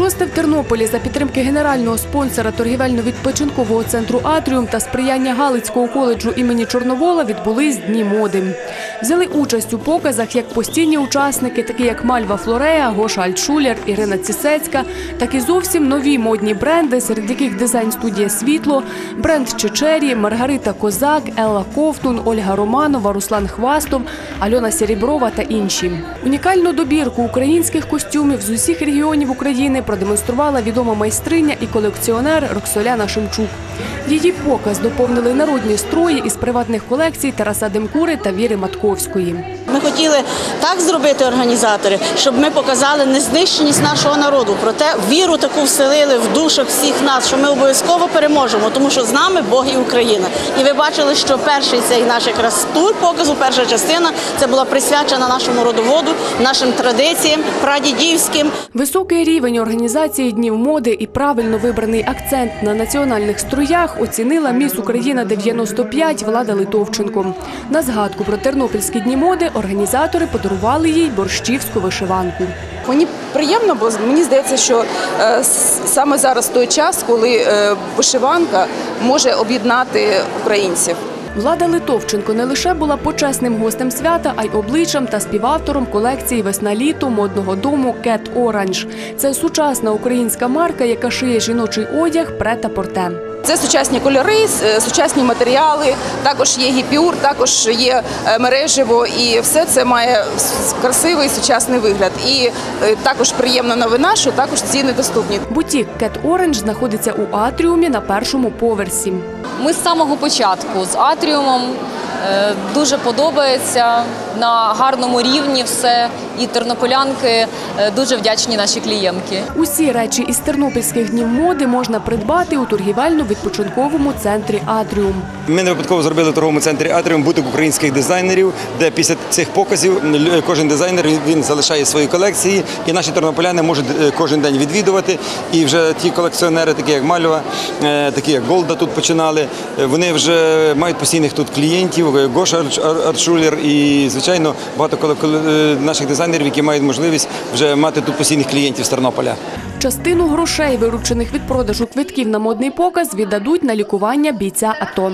шосте в Тернополі. За підтримки генерального спонсора торгівельно-відпочинкового центру Атріум та сприяння Галицького коледжу імені Чорновола відбулись дні моди. Взяли участь у показах як постійні учасники, такі як Мальва Флорея, Гоша Альтшулер, Ірина Цісецька, так і зовсім нові модні бренди, серед яких дизайн-студія Світло, бренд Чечері, Маргарита Козак, Елла Ковтун, Ольга Романова, Руслан Хвастов, Альона Серіброва та інші. Унікальну добірку українських костюмів з усіх регіонів України продемонструвала відома майстриня і колекціонер Роксоляна Шемчук. Її показ доповнили народні строї із приватних колекцій Тараса Демкури та Віри Матковської. Ми хотіли так зробити організатори, щоб ми показали незнищеність нашого народу. Проте віру таку вселили в душах всіх нас, що ми обов'язково переможемо, тому що з нами Бог і Україна. І ви бачили, що перший цей наш якраз тур показу, перша частина, це була присвячена нашому родоводу, нашим традиціям, прадідівським. Високий рівень організації днів моди і правильно вибраний акцент на національних строях оцінила міс Україна 95 Влада Литовченко. На згадку про тернопільські дні моди організатори подарували їй борщівську вишиванку. Мені приємно, бо мені здається, що е, саме зараз той час, коли е, вишиванка може об'єднати українців. Влада Литовченко не лише була почесним гостем свята, а й обличчям та співавтором колекції Весна-літо модного дому Кет Оранж. Це сучасна українська марка, яка шиє жіночий одяг прета-порте. Це сучасні кольори, е, сучасні матеріали, також є гіпюр, також є е, мережево, і все це має красивий сучасний вигляд. І е, також приємна новина, що також ціни доступні. Бутік Кет Оранж знаходиться у атріумі на першому поверсі. Ми з самого початку з атріумом дуже подобається на гарному рівні все. І тернополянки е, дуже вдячні наші клієнтки. Усі речі із тернопільських днів моди можна придбати у торгівельно-відпочинковому центрі Атріум. Ми не випадково зробили в торговому центрі Атріум бутик українських дизайнерів, де після цих показів кожен дизайнер він- залишає свої колекції, і наші тернополяни можуть е, кожен день відвідувати. І вже ті колекціонери, такі як Мальва, е, такі як Голда, тут починали. е, Вони вже мають постійних тут клієнтів. Гоша Аршулер і звичайно багато е, наших дизайнерів, які мають можливість вже мати тут постійних клієнтів з Тернополя. Частину грошей, виручених від продажу квитків на модний показ, віддадуть на лікування бійця АТО.